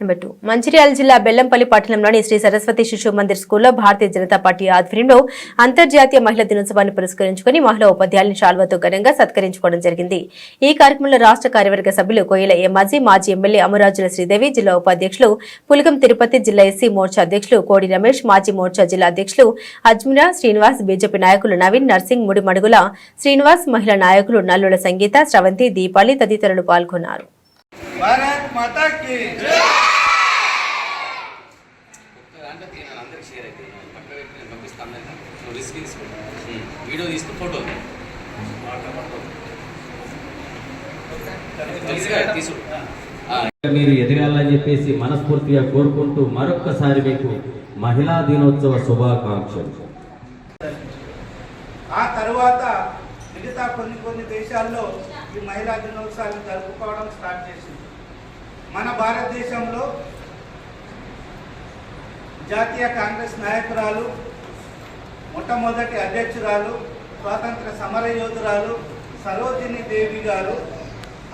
Number two. Mancherial జిల్లా బెల్లంపల్లి పట్టణంలోని శ్రీ సరస్వతి శిశు మందిర్ స్కూల్లో భారతీయ జనతా పార్టీ ఆధ్వర్యంలో అంతర్జాతీయ మహిళా దినోత్సవాన్ని పురస్కరించుకుని మహిళా ఉపాధ్యాయులను శాల్వతో ఘనంగా సత్కరించుకోవడం జరిగింది. ఈ కార్యక్రమంలో రాష్ట్ర కార్యవర్గ సభ్యులు కోయల ఏమాజీ మాజీ ఎమ్మెల్యే అమరాజుల శ్రీదేవి జిల్లా ఉపాధ్యక్షులు పులగం తిరుపతి జిల్లా ఎస్సీ మోర్చా అధ్యక్షులు కోడి రమేష్ మాజీ మోర్చా జిల్లా అధ్యక్షులు అజ్మిరా శ్రీనివాస్ బీజేపీ నాయకులు నవీన్ నర్సింగ్ ముడిమడుగుల శ్రీనివాస్ మహిళా నాయకులు నల్లుల సంగీత స్రవంతి దీపాలి తదితరులు పాల్గొన్నారు. భారత్ మాతా కి అంటే నేను అందరికి షేర్ వ్యక్తి నేను పంపిస్తాను అందరికీ నువ్వు రిస్క్ వీడియో తీస్తూ ఫోటో తెలుసుగా మీరు ఎదగాలని చెప్పేసి మనస్ఫూర్తిగా కోరుకుంటూ మరొక్కసారి మీకు మహిళా దినోత్సవ శుభాకాంక్షలు. ఆ తర్వాత మిగతా కొన్ని కొన్ని దేశాల్లో ఈ మహిళా దినోత్సవాలు జరుపుకోవడం స్టార్ట్ చేసింది. మన భారతదేశంలో జాతీయ కాంగ్రెస్ నాయకురాలు మొట్టమొదటి అధ్యక్షురాలు స్వాతంత్ర సమర యోధురాలు సరోజిని దేవి గారు.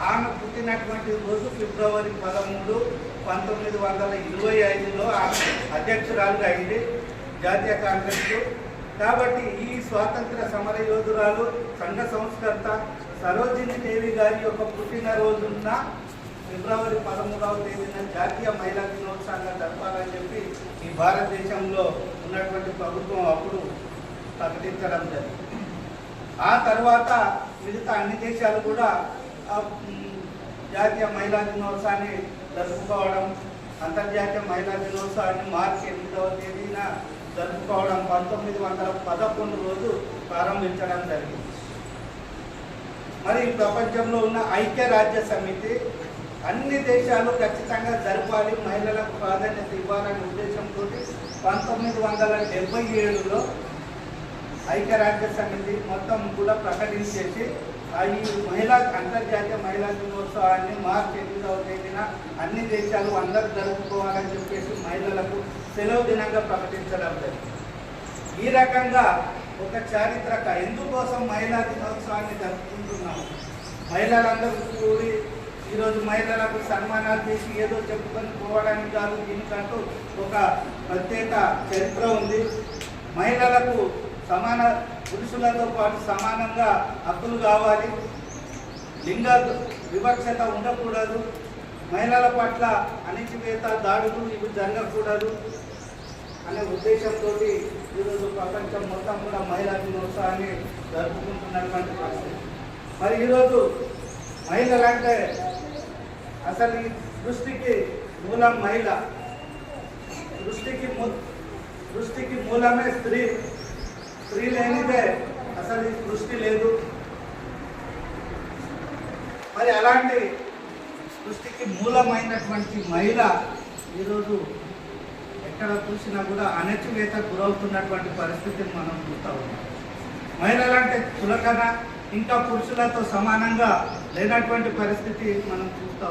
ఆమె పుట్టినటువంటి రోజు ఫిబ్రవరి పదమూడు పంతొమ్మిది వందల ఇరవై ఐదులో ఆమె అధ్యక్షురాలుగా అయింది జాతీయ కాంగ్రెస్కు కాబట్టి ఈ స్వాతంత్ర సమర యోధురాలు సంఘ సంస్కర్త సరోజిని దేవి గారి యొక్క పుట్టినరోజున ఫిబ్రవరి పదమూడవ తేదీన జాతీయ మహిళా దినోత్సవంగా జరపాలని భారతదేశంలో ఉన్నటువంటి ప్రభుత్వం అప్పుడు ప్రకటించడం జరిగింది. ఆ తర్వాత మిగతా అన్ని దేశాలు కూడా జాతీయ మహిళా దినోత్సవాన్ని జరుపుకోవడం అంతర్జాతీయ మహిళా దినోత్సవాన్ని మార్చి ఎనిమిదవ తేదీన జరుపుకోవడం పంతొమ్మిది వందల పదకొండు రోజు ప్రారంభించడం జరిగింది. మరి ఈ ప్రపంచంలో ఉన్న ఐక్యరాజ్య సమితి అన్ని దేశాలు ఖచ్చితంగా జరపాలి మహిళలకు ప్రాధాన్యత ఇవ్వాలనే ఉద్దేశంతో పంతొమ్మిది వందల డెబ్బై ఏడులో ఐక్యరాజ్య సమితి మొత్తం కూడా ప్రకటించేసి ఈ మహిళా అంతర్జాతీయ మహిళా దినోత్సవాన్ని మార్చి ఎనిమిదవ తేదీన అన్ని దేశాలు అందరూ జరుపుకోవాలని చెప్పేసి మహిళలకు సెలవు దినంగా ప్రకటించడం జరిగింది. ఈ రకంగా ఒక చారిత్రక ఎందుకోసం మహిళా దినోత్సవాన్ని జరుపుకుంటున్నాము? మహిళలందరూ కూడి ఈరోజు మహిళలకు సన్మానాలు చేసి ఏదో చెప్పుకొని పోవడానికి కాదు దీనికంటూ ఒక ప్రత్యేక చరిత్ర ఉంది. మహిళలకు సమాన పురుషులతో పాటు సమానంగా హక్కులు కావాలి. లింగ వివక్షత ఉండకూడదు. మహిళల పట్ల అణిచివేత దాడులు ఇవి జరగకూడదు అనే ఉద్దేశంతో ఈరోజు ప్రపంచం మొత్తం కూడా మహిళా దినోత్సవాన్ని జరుపుకుంటున్నటువంటి పరిస్థితి. మరి ఈరోజు మహిళలంటే అసలు ఈ సృష్టికి మూలం మహిళ సృష్టికి మూ- సృష్టికి మూలమే స్త్రీ. స్త్రీ లేనిదే అసలు ఈ సృష్టి లేదు. మరి అలాంటి సృష్టికి మూలమైనటువంటి మహిళ ఈరోజు ఎక్కడ చూసినా కూడా అణచివేత గురవుతున్నటువంటి పరిస్థితిని మనం చూస్తూ ఉన్నాం. మహిళలంటే చులకన ఇంకా పురుషులతో సమానంగా లేనటువంటి పరిస్థితి మనం చూస్తూ